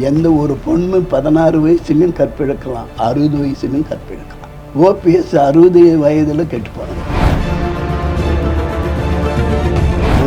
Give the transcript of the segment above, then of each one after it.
எந்த ஒரு பொண்ணு பதினாறு வயசுலையும் கற்பிழக்கலாம் அறுபது வயசுலையும் கற்பிழக்கலாம் ஓபிஎஸ் அறுபது வயதில் கெட்டு போனாங்க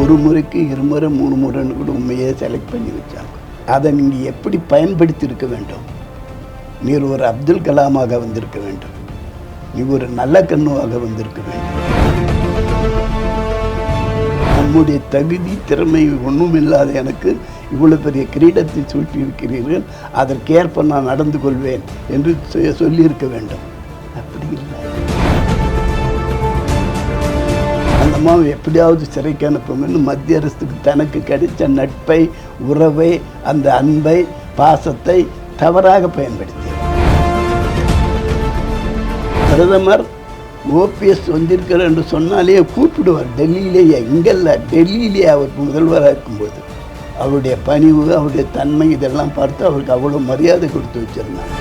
ஒரு முறைக்கு இருமுறை மூணு முறைன்னு கூட உண்மையே செலக்ட் பண்ணி வச்சாங்க. அதை நீங்கள் எப்படி பயன்படுத்தி இருக்க வேண்டும்? நீர் ஒரு அப்துல் கலாமாக வந்திருக்க வேண்டும். நீ ஒரு நல்ல கண்ணுவாக வந்திருக்க வேண்டும். நம்முடைய தகுதி திறமை ஒன்றும் இல்லாத எனக்கு இவ்வளவு பெரிய கிரீடத்தை சூட்டியிருக்கிறீர்கள் அதற்கேற்ப நான் நடந்து கொள்வேன் என்று சொல்லியிருக்க வேண்டும். அப்படி இல்லை. அந்த அம்மாவை எப்படியாவது சிறைக்கு அனுப்பணும்னு மத்திய அரசுக்கு தனக்கு கிடைத்த நட்பை உறவை அந்த அன்பை பாசத்தை தவறாக பயன்படுத்தி பிரதமர் ஓபிஎஸ் வந்திருக்கிறார் என்று சொன்னாலே கூப்பிடுவார். டெல்லியிலேயே இங்கல்ல டெல்லியிலேயே அவர் முதல்வராக இருக்கும்போது. அவருடைய பணிவு அவருடைய தன்மை இதெல்லாம் பார்த்து அவருக்கு அவ்வளோ மரியாதை கொடுத்து வச்சிருந்தாங்க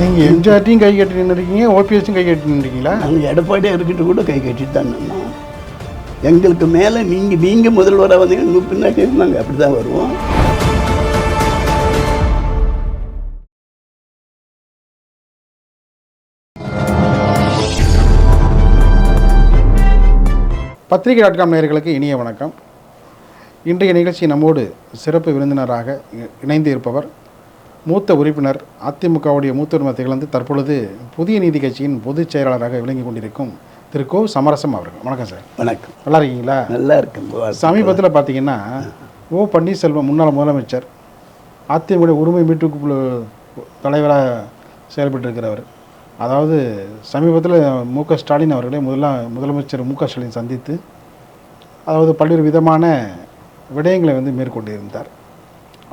நீங்கள் எம்ஜிஆர்ட்டையும் கை கட்டி நின்றுருக்கீங்க ஓபிஎஸும் கை கட்டி நின்றுருக்கீங்களா? நாங்கள் எடப்பாடியாக இருக்கிட்டு கூட கை கட்டிட்டு தான் நின்னோம் எங்களுக்கு மேலே நீங்கள் நீங்கள் முதல்வராக வந்தீங்க உங்கள் பின்னாடி நாங்கள் அப்படி தான் வருவோம். பத்திரிகை டாட் காம் நேயர்களுக்கு இனிய வணக்கம். இன்றைய நிகழ்ச்சி நம்மோடு சிறப்பு விருந்தினராக இணைந்து இருப்பவர் மூத்த உறுப்பினர் அதிமுகவுடைய மூத்த உரிமை திகழ்ந்து தற்பொழுது புதிய நீதி கட்சியின் பொதுச் செயலாளராக விளங்கி கொண்டிருக்கும் திரு கோ. சமரசம் அவர்கள். வணக்கம் சார். வணக்கம். நல்லா இருக்கீங்களா? நல்லா இருக்குங்க சமீபத்தில் பார்த்தீங்கன்னா ஓ. பன்னீர்செல்வம் முன்னாள் முதலமைச்சர் அதிமுக உரிமை மீட்பு குழு தலைவராக செயல்பட்டு இருக்கிறவர் அதாவது சமீபத்தில் மு. க. ஸ்டாலின் அவர்களை முதலா முதலமைச்சர் மு. க. ஸ்டாலின் சந்தித்து அதாவது பல்வேறு விதமான விடயங்களை வந்து மேற்கொண்டிருந்தார்.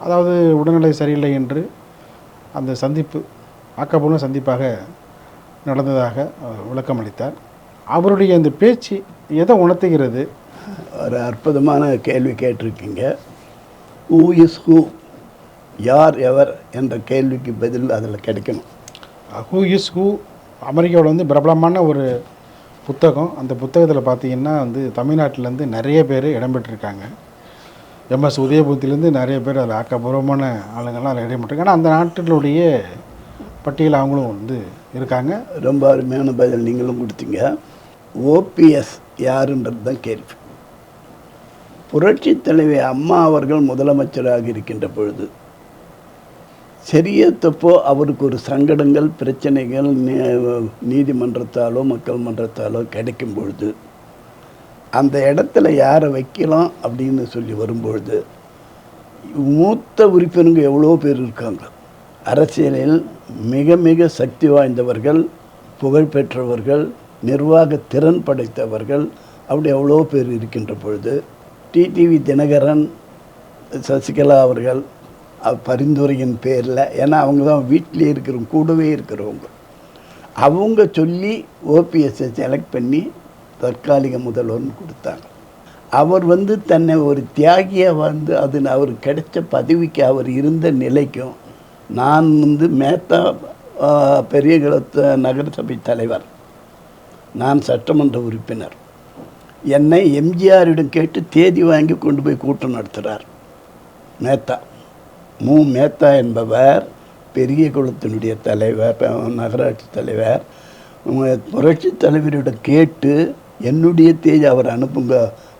அதாவது உடல்நிலை சரியில்லை என்று அந்த சந்திப்பு ஆக்கப்பூர்வ சந்திப்பாக நடந்ததாக விளக்கம் அளித்தார். அவருடைய அந்த பேச்சு எதை உணர்த்துகிறது? ஒரு அற்புதமான கேள்வி கேட்டிருக்கீங்க. ஹூ இஸ் ஹூ யார் எவர் என்ற கேள்விக்கு பதில் அதில் கிடைக்கணும். ஹூ இஸ் ஹூ அமெரிக்காவில் வந்து பிரபலமான ஒரு புத்தகம். அந்த புத்தகத்தில் பார்த்தீங்கன்னா வந்து தமிழ்நாட்டிலேருந்து நிறைய பேர் இடம்பெற்றிருக்காங்க. எம்எஸ் உதயபூத்திலேருந்து நிறைய பேர் அதில் ஆக்கப்பூர்வமான ஆளுங்கள்லாம் அதில் இடம்பெற்றிருக்காங்க ஆனால் அந்த நாட்டினுடைய பட்டியல் அவங்களும் வந்து இருக்காங்க. ரொம்ப அருமையான பதில் நீங்களும் கொடுத்தீங்க. ஓபிஎஸ் யாருன்றது தான் கேள்வி. புரட்சி தலைவி அம்மா அவர்கள் முதலமைச்சராக இருக்கின்ற பொழுது சரிய தப்போ அவருக்கு ஒரு சங்கடங்கள் பிரச்சனைகள் நீ- நீதிமன்றத்தாலோ மக்கள் மன்றத்தாலோ கிடைக்கும் பொழுது அந்த இடத்துல யாரை வைக்கலாம் அப்படின்னு சொல்லி வரும்பொழுது மூத்த உறுப்பினருங்க எவ்வளோ பேர் இருக்காங்க? அரசியலில் மிக மிக சக்தி வாய்ந்தவர்கள் புகழ்பெற்றவர்கள் நிர்வாக திறன் படைத்தவர்கள் அப்படி எவ்வளோ பேர் இருக்கின்ற பொழுது டிடிவி தினகரன் சசிகலா அவர்கள் பரிந்துரையின் பேரில் ஏன்னா அவங்க தான் வீட்டிலே இருக்கிறவங்க கூடவே இருக்கிறவங்க. அவங்க சொல்லி ஓபிஎஸ்ஸை செலக்ட் பண்ணி தற்காலிக முதல்வர்னு கொடுத்தாங்க. அவர் வந்து தன்னை ஒரு தியாகியாக வந்து அது அவருக்கு கிடைச்ச பதவிக்கு அவர் இருந்த நிலைக்கும் நான் வந்து மேத்தா பெரிய பெரியகுளத்து நகரசபை தலைவர். நான் சட்டமன்ற உறுப்பினர். என்னை எம்ஜிஆரிடம் கேட்டு தேதி வாங்கி கொண்டு போய் கூட்டம் நடத்துகிறார் மேத்தா. மு. மேத்தா என்பவர் பெரிய குளத்தினுடைய தலைவர் நகராட்சி தலைவர். புரட்சி தலைவரிடம் கேட்டு என்னுடைய தேதி அவர் அனுப்புங்க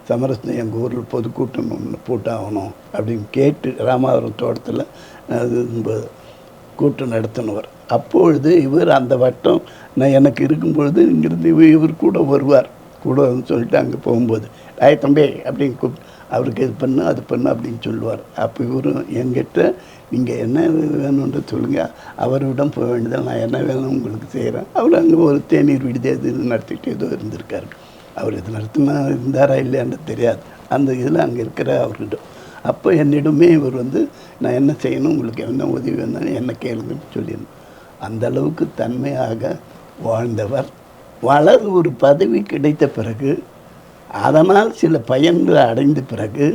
சமரசம் எங்கள் ஊரில் பொதுக்கூட்டம் ஒன்று போட்டாகணும் அப்படின்னு கேட்டு ராமாவரம் தோட்டத்தில் அது கூட்டம் நடத்தினவர். அப்பொழுது இவர் அந்த வட்டம் நான் எனக்கு இருக்கும்பொழுது இங்கிருந்து இவர் இவர் கூட வருவார். கூட சொல்லிட்டு அங்கே போகும்போது ஐ தம்பி அப்படின்னு கூப்பிட்டு அவருக்கு இது பண்ணு அது பண்ணு அப்படின்னு சொல்லுவார். அப்போ இவரும் என்கிட்ட நீங்கள் என்ன வேணும்ன்ற சொல்லுங்கள் அவரிடம் போக வேண்டியதில்லை நான் என்ன வேணும் உங்களுக்கு செய்கிறேன் அவர் அங்கே ஒரு தேநீர் விடுதி அது இது நடத்திட்டு ஏதோ இருந்திருக்காரு. அவர் இது நடத்தினா இருந்தாரா இல்லையான்னு தெரியாது. அந்த இதில் அங்கே இருக்கிற அவர்கிட்ட. அப்போ என்னிடமே இவர் வந்து நான் என்ன செய்யணும்? உங்களுக்கு என்ன உதவி வேணும்னு என்ன கேளுங்கன்னு சொல்லியிருந்தேன் அந்த அளவுக்கு தன்மையாக வாழ்ந்தவர். வளர் ஒரு பதவி கிடைத்த பிறகு அதனால் சில பயன்களை அடைந்த பிறகு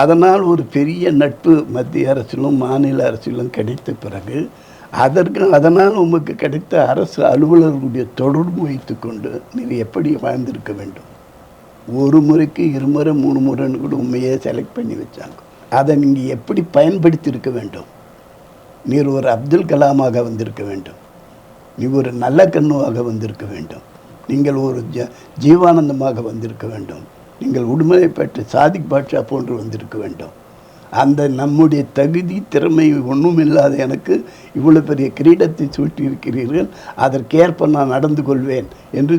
அதனால் ஒரு பெரிய நட்பு மத்திய அரசிலும் மாநில அரசிலும் கிடைத்த பிறகு அதற்கு அதனால் உமக்கு கிடைத்த அரசு அலுவலர்களுடைய தொடர்பு வைத்துக்கொண்டு நீங்கள் எப்படி வாழ்ந்திருக்க வேண்டும்? ஒரு முறைக்கு இருமுறை மூணு முறைன்னு கூட உண்மையே செலக்ட் பண்ணி வச்சாங்க. அதை நீங்கள் எப்படி பயன்படுத்தியிருக்க வேண்டும்? நீர் ஒரு அப்துல் கலாமாக வந்திருக்க வேண்டும். நீ ஒரு நல்ல கண்ணுவாக வந்திருக்க வேண்டும். நீங்கள் ஒரு ஜ ஜீவானந்தமாக வந்திருக்க வேண்டும். நீங்கள் உடுமலை பெற்ற சாதிக் பாட்ஷா போன்று வந்திருக்க வேண்டும். அந்த நம்முடைய தகுதி திறமை ஒன்றும் இல்லாத எனக்கு இவ்வளோ பெரிய கிரீடத்தை சூட்டியிருக்கிறீர்கள். அதற்கேற்ப நான் நடந்து கொள்வேன் என்று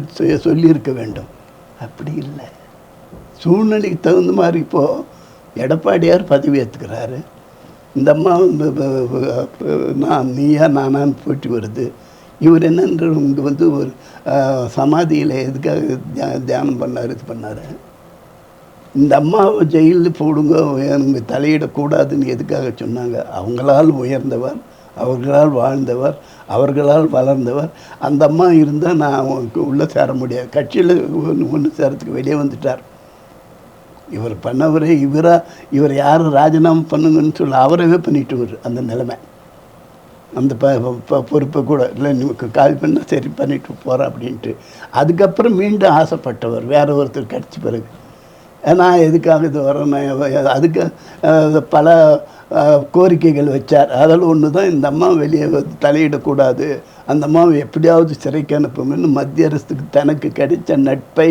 சொல்லியிருக்க வேண்டும். அப்படி இல்லை. சூழ்நிலைக்கு தகுந்த மாதிரி இப்போது எடப்பாடியார் பதவி ஏற்றுக்கிறாரு இந்த அம்மா வந்து நான் நீயா நானான்னு போட்டி வருது. இவர் என்னன்ற இங்கே வந்து ஒரு சமாதியில் எதுக்காக தியானம் பண்ணார் இது பண்ணார்? இந்த அம்மாவை ஜெயிலில் போடுங்க எனக்கு தலையிடக்கூடாதுன்னு எதுக்காக சொன்னாங்க? அவங்களால் உயர்ந்தவர் அவர்களால் வாழ்ந்தவர் அவர்களால் வளர்ந்தவர். அந்த அம்மா இருந்தால் நான் அவங்களுக்கு உள்ளே சேர முடியாது. கட்சியில் ஒன்று ஒன்று சேரத்துக்கு வெளியே வந்துட்டார். இவர் பண்ணவரே இவராக இவர் யார் ராஜினாமா பண்ணுங்கன்னு சொல்ல அவரவே பண்ணிட்டு அந்த நிலைமை. அந்த ப ப- பொறுப்பை கூட இல்லை நமக்கு கால் பண்ணால் சரி பண்ணிட்டு போகிறேன் அப்படின்ட்டு. அதுக்கப்புறம் மீண்டும் ஆசைப்பட்டவர் வேறு ஒருத்தர் கிடச்ச பிறகு. நான் எதுக்காக இது வரேன் அதுக்கு பல கோரிக்கைகள் வச்சார். அதில் ஒன்று தான் இந்த அம்மா வெளியே தலையிடக்கூடாது. அந்த அம்மாவை எப்படியாவது சிறைக்கு அனுப்பணும்னு மத்திய அரசுக்கு தனக்கு கிடைச்ச நட்பை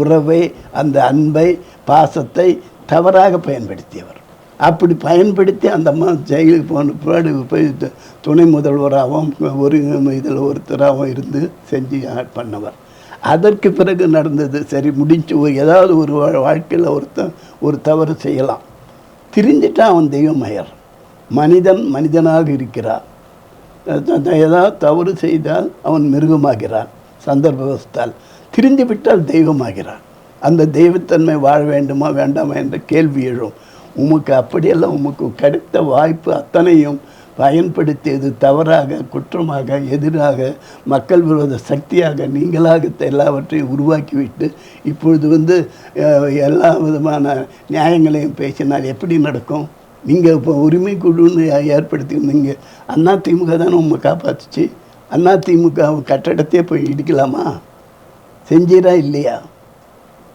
உறவை அந்த அன்பை பாசத்தை தவறாக பயன்படுத்தியவர். அப்படி பயன்படுத்தி அந்த அம்மா ஜெயிலுக்கு போன பின்னாடி போய் துணை முதல்வராகவும் ஒரு இதில் ஒருத்தராகவும் இருந்து செஞ்சு பண்ணவர். அதற்கு பிறகு நடந்தது. சரி முடிஞ்சு ஒரு- ஏதாவது ஒரு வாழ்க்கையில் ஒருத்தன் ஒரு தவறு செய்யலாம். திரிஞ்சிட்டா அவன் தெய்வமயர் மனிதன் மனிதனாக இருக்கிறான் ஏதாவது தவறு செய்தால் அவன் மிருகமாகிறான் சந்தர்ப்பவசத்தால் திரிந்து விட்டால் தெய்வமாகிறான் அந்த தெய்வத்தன்மை வாழ வேண்டுமா வேண்டாமா என்ற கேள்வி எழும். உமக்கு அப்படியெல்லாம் உமக்கு கிடைத்த வாய்ப்பு அத்தனையும் பயன்படுத்தியது தவறாக குற்றமாக எதிராக மக்கள் விரோத சக்தியாக நீங்களாக எல்லாவற்றையும் உருவாக்கிவிட்டு இப்பொழுது வந்து எல்லா விதமான நியாயங்களையும் பேசினால் எப்படி நடக்கும்? நீங்கள் இப்போ உரிமை குழுன்னு ஏற்படுத்தியிருந்தீங்க. அண்ணா திமுக தானே உங்களை காப்பாற்றுச்சு அண்ணா திமுக கட்டடத்தையே போய் இடிக்கலாமா? செஞ்சீரா இல்லையா?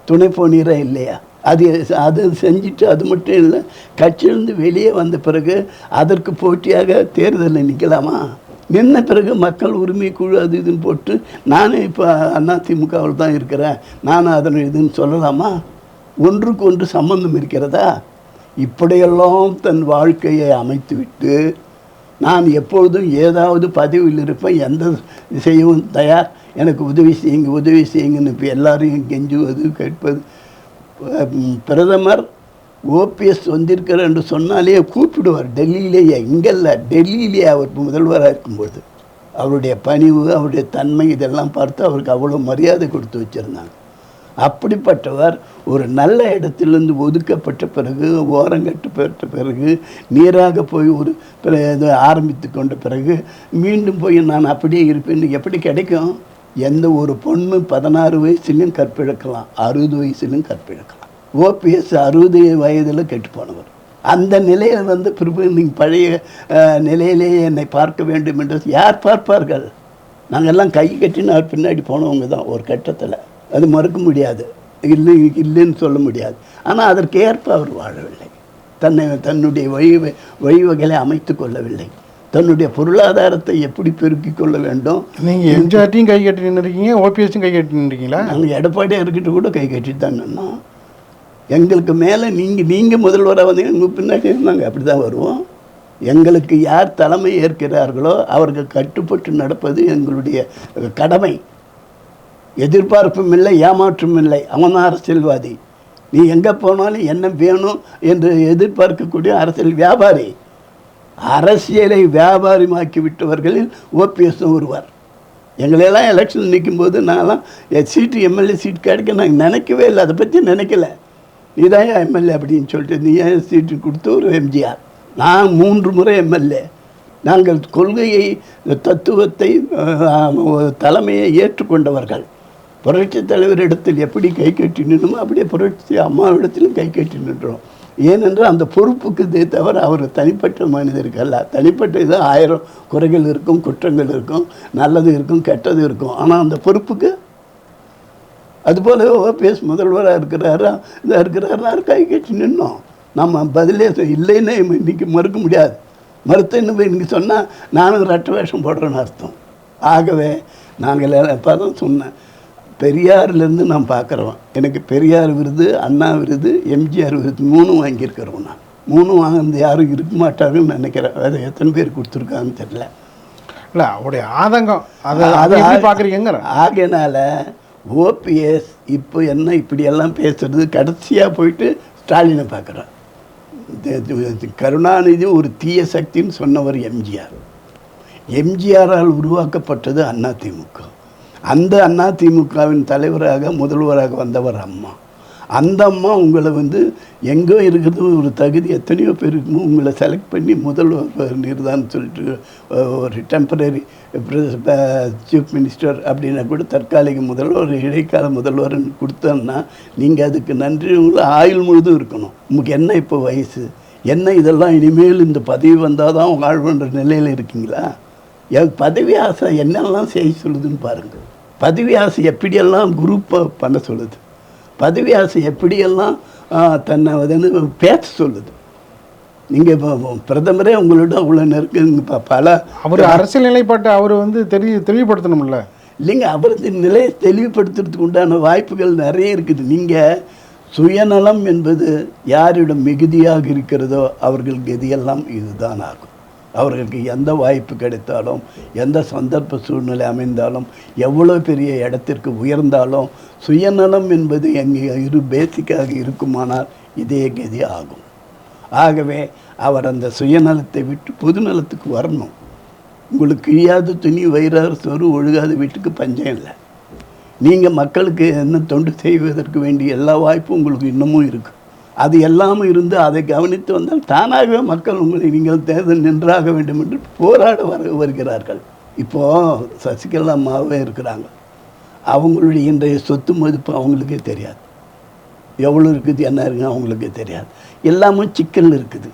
துணை போனீரா இல்லையா? அது அது செஞ்சுட்டு அது மட்டும் இல்லை கட்சியிலேருந்து வெளியே வந்த பிறகு அதற்கு போட்டியாக தேர்தலில் நிற்கலாமா நின்ன பிறகு மக்கள் உரிமை குழு அது இதுன்னு போட்டு நானே இப்போ அதிமுகவில் தான் இருக்கிறேன் நானும் அதனை இதுன்னு சொல்லலாமா? ஒன்றுக்கு ஒன்று சம்பந்தம் இருக்கிறதா? இப்படியெல்லாம் தன் வாழ்க்கையை அமைத்துவிட்டு நான் எப்பொழுதும் ஏதாவது பதவியில் இருப்பேன் எந்த செய்யவும் தயார் எனக்கு உதவி செய்யுங்க உதவி செய்யுங்கன்னு இப்போ எல்லாரையும் கெஞ்சுவது கேட்பது பிரதமர் ஓபிஎஸ் வந்திருக்கிறார் என்று சொன்னாலே கூப்பிடுவார். டெல்லியிலேயே இங்கல்ல டெல்லியிலேயே அவர் முதல்வராக இருக்கும்போது. அவருடைய பணிவு அவருடைய தன்மை இதெல்லாம் பார்த்து அவருக்கு அவ்வளோ மரியாதை கொடுத்து வச்சுருந்தாங்க. அப்படிப்பட்டவர் ஒரு நல்ல இடத்திலிருந்து ஒதுக்கப்பட்ட பிறகு ஓரங்கட்டு பெற்ற பிறகு நீராக போய் ஒரு ஆரம்பித்து கொண்ட பிறகு மீண்டும் போய் நான் அப்படியே இருப்பேன்னு எப்படி கிடைக்கும்? எந்த ஒரு பொண்ணு பதினாறு வயசுலையும் கற்பிழக்கலாம் அறுபது வயசுலையும் கற்பிழக்கலாம். ஓபிஎஸ் அறுபது வயதில் கெட்டு போனவர். அந்த நிலையில் வந்து பிறகு நீங்கள் பழைய நிலையிலேயே என்னை பார்க்க வேண்டும் என்று யார் பார்ப்பார்கள்? நாங்கள் எல்லாம் கை கட்டின அவர் பின்னாடி போனவங்க தான் ஒரு கட்டத்தில். அது மறுக்க முடியாது. இல்லை இல்லைன்னு சொல்ல முடியாது. ஆனால் அதற்கு ஏற்ப அவர் வாழவில்லை. தன்னை தன்னுடைய வழி வழிவகைகளை அமைத்து கொள்ளவில்லை. தன்னுடைய பொருளாதாரத்தை எப்படி பெருக்கிக் கொள்ள வேண்டும்? நீங்கள் எம்ஜிஆர்ட்டையும் கை கட்டி நின்றுருக்கீங்க ஓபிஎஸ்ஸும் கை கட்டி நின்றுருக்கீங்களா? நாங்கள் எடப்பாடியாக இருக்கிட்டு கூட கை கட்டிட்டு தான் நின்னோம். எங்களுக்கு மேலே நீங்கள் நீங்கள் முதல்வராக வந்தீங்க உங்கள் பின்னாடி நாங்கள் அப்படி தான் வருவோம். எங்களுக்கு யார் தலைமை ஏற்கிறார்களோ அவர்கள் கட்டுப்பட்டு நடப்பது எங்களுடைய கடமை. எதிர்பார்ப்பும் இல்லை ஏமாற்றும் இல்லை. அவன் தான் அரசியல்வாதி. நீ எங்கே போனாலும் என்ன வேணும் என்று எதிர்பார்க்கக்கூடிய அரசியல் வியாபாரி. அரசியலை வியாபாரமாக்கி விட்டவர்களில் ஓபிஎஸ்ஸும் ஒருவர். எங்களையெல்லாம் எலெக்ஷன் நிற்கும்போது நான்லாம் என் சீட்டு எம்எல்ஏ சீட் கிடைக்க நாங்கள் நினைக்கவே இல்லை. அதை பற்றி நினைக்கல. நீ தான் எம்எல்ஏ அப்படின்னு சொல்லிட்டு நீ ஏன் சீட்டு கொடுத்து ஒரு எம்ஜிஆர்? நான் மூன்று முறை எம்எல்ஏ. நாங்கள் கொள்கையை தத்துவத்தை தலைமையை ஏற்றுக்கொண்டவர்கள். புரட்சி தலைவரிடத்தில் எப்படி கை கட்டி நின்றோமோ அப்படியே புரட்சி அம்மாவிடத்திலும் கை கட்டி நின்றோம். ஏனென்றால் அந்த பொறுப்புக்கு இதே தவிர அவர் தனிப்பட்ட மனிதருக்கு அல்ல. தனிப்பட்ட இது ஆயிரம் குறைகள் இருக்கும் குற்றங்கள் இருக்கும் நல்லது இருக்கும் கெட்டது இருக்கும். ஆனால் அந்த பொறுப்புக்கு அதுபோல ஓபிஎஸ் முதல்வராக இருக்கிறாரா இதாக இருக்கிறாரா கை கட்டி நின்னோம். நம்ம பதிலே இல்லைன்னு இன்னைக்கு மறுக்க முடியாது. மறுத்தேன்னு இன்னைக்கு சொன்னால் நானும் ரெட்ட வேஷம் போடுறேன்னு அர்த்தம். ஆகவே நாங்கள் இப்போ தான் சொன்னேன். பெரியார்லேருந்து நான் பார்க்குறோம் எனக்கு பெரியார் விருது அண்ணா விருது எம்ஜிஆர் விருது மூணும் வாங்கியிருக்கிறோம் நான். மூணும் வாங்கினது யாரும் இருக்க மாட்டாருன்னு நினைக்கிறேன். அது எத்தனை பேர் கொடுத்துருக்காங்கன்னு தெரியல. இல்லை அவருடைய ஆதங்கம் அதை அது பார்க்குறீங்கிற ஆகையினால ஓபிஎஸ் இப்போ என்ன இப்படியெல்லாம் பேசுறது கடைசியாக போயிட்டு ஸ்டாலினை பார்க்குறான். கருணாநிதி ஒரு தீய சக்தின்னு சொன்னவர் எம்ஜிஆர். எம்ஜிஆரால் உருவாக்கப்பட்டது அதிமுக அந்த அண்ணா திமுகவின் தலைவராக முதல்வராக வந்தவர் அம்மா. அந்த அம்மா உங்களை வந்து எங்கே இருக்கிறது ஒரு தகுதி எத்தனையோ பேருக்கு உங்களை செலக்ட் பண்ணி முதல்வர் நீர்தான் சொல்லிட்டு ஒரு டெம்பரரி சீஃப் மினிஸ்டர் அப்படின்னா கூட தற்காலிக முதல்வர் இடைக்கால முதல்வர்னு கொடுத்தோன்னா நீங்கள் அதுக்கு நன்றி உங்களை ஆயுள் முழுதும் இருக்கணும். உங்களுக்கு என்ன இப்போ வயசு? என்ன இதெல்லாம் இனிமேல் இந்த பதவி வந்தால் தான் வாழ்வுன்ற நிலையில் இருக்கீங்களா? என் பதவி ஆசை என்னெல்லாம் செய்ய சொல்லுதுன்னு பாருங்கள் பதவி ஆசை எப்படியெல்லாம் குரூப்பை பண்ண சொல்லுது? பதவி ஆசை எப்படியெல்லாம் தன்னை வந்து பேச சொல்லுது? நீங்கள் இப்போ பிரதமரே உங்களோட அவ்வளோ நெருக்குங்க ப- பல அவர் அரசியல் நிலைப்பாட்டை அவர் வந்து தெளி தெளிவுபடுத்தணும்ல? இல்லைங்க அவரது நிலையை தெளிவுபடுத்துறதுக்கு உண்டான வாய்ப்புகள் நிறைய இருக்குது. நீங்கள் சுயநலம் என்பது யாரிடம் மிகுதியாக இருக்கிறதோ அவர்கள் கதியெல்லாம் இதுதான் ஆகும். அவர்களுக்கு எந்த வாய்ப்பு கிடைத்தாலும் எந்த சந்தர்ப்ப சூழ்நிலை அமைந்தாலும் எவ்வளோ பெரிய இடத்திற்கு உயர்ந்தாலும் சுயநலம் என்பது எங்கே இரு பேசிக்காக இருக்குமானால் இதே கதி ஆகும். ஆகவே அவர் அந்த சுயநலத்தை விட்டு பொதுநலத்துக்கு வரணும். உங்களுக்கு கிழியாத துணி வயிறாறு சொரு ஒழுகாத வீட்டுக்கு பஞ்சம் இல்லை. நீங்கள் மக்களுக்கு என்ன தொண்டு செய்வதற்கு வேண்டிய எல்லா வாய்ப்பும் உங்களுக்கு இன்னமும் இருக்குது அது எல்லாமும் இருந்து அதை கவனித்து வந்தால் தானாகவே மக்கள் உங்களை நீங்கள் தேர்தல் நின்றாக வேண்டும் என்று போராட வர வருகிறார்கள். இப்போது சசிகலா அம்மாவே இருக்கிறாங்க. அவங்களுடைய இன்றைய சொத்து மதிப்பு அவங்களுக்கே தெரியாது. எவ்வளோ இருக்குது என்ன இருக்குது அவங்களுக்கே தெரியாது. எல்லாமும் சிக்கல் இருக்குது.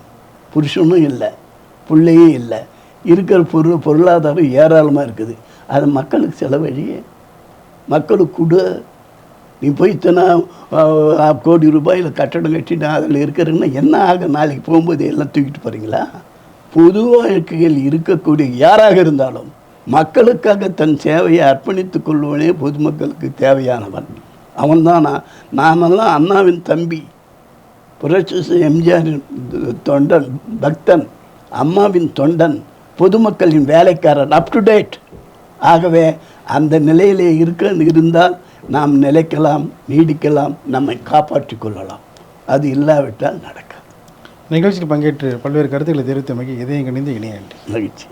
புருஷனும் இல்லை பிள்ளையும் இல்லை. இருக்கிற பொருள் பொருளாதாரம் ஏராளமாக இருக்குது. அது மக்களுக்கு செலவழியே. மக்களுக்கு கூட நீ போய் இத்தனை கோடி ரூபாயில் கட்டடம் கட்டினா அதில் இருக்கிறன்னா என்ன ஆகும் நாளைக்கு போகும்போது எல்லாம் தூக்கிட்டு போகிறீங்களா பொது வாழ்க்கையில் இருக்கக்கூடிய யாராக இருந்தாலும் மக்களுக்காக தன் சேவையை அர்ப்பணித்துக் கொள்வனே பொதுமக்களுக்கு தேவையானவன். அவன்தான்? நான் நானெல்லாம் அண்ணாவின் தம்பி. புரட்சி எம்ஜிஆரின் தொண்டன் பக்தன் அம்மாவின் தொண்டன் பொதுமக்களின் வேலைக்காரன் அப் டு டேட் ஆகவே அந்த நிலையிலே இருக்க இருந்தால் நாம் நிலைக்கலாம் நீடிக்கலாம் நம்மை காப்பாற்றிக் கொள்ளலாம் அது இல்லாவிட்டால் நடக்காது. நிகழ்ச்சியில் பங்கேற்று பல்வேறு கருத்துக்களை தெரிவித்தமைக்கு இதயம் கணிந்து இணைய மகிழ்ச்சி.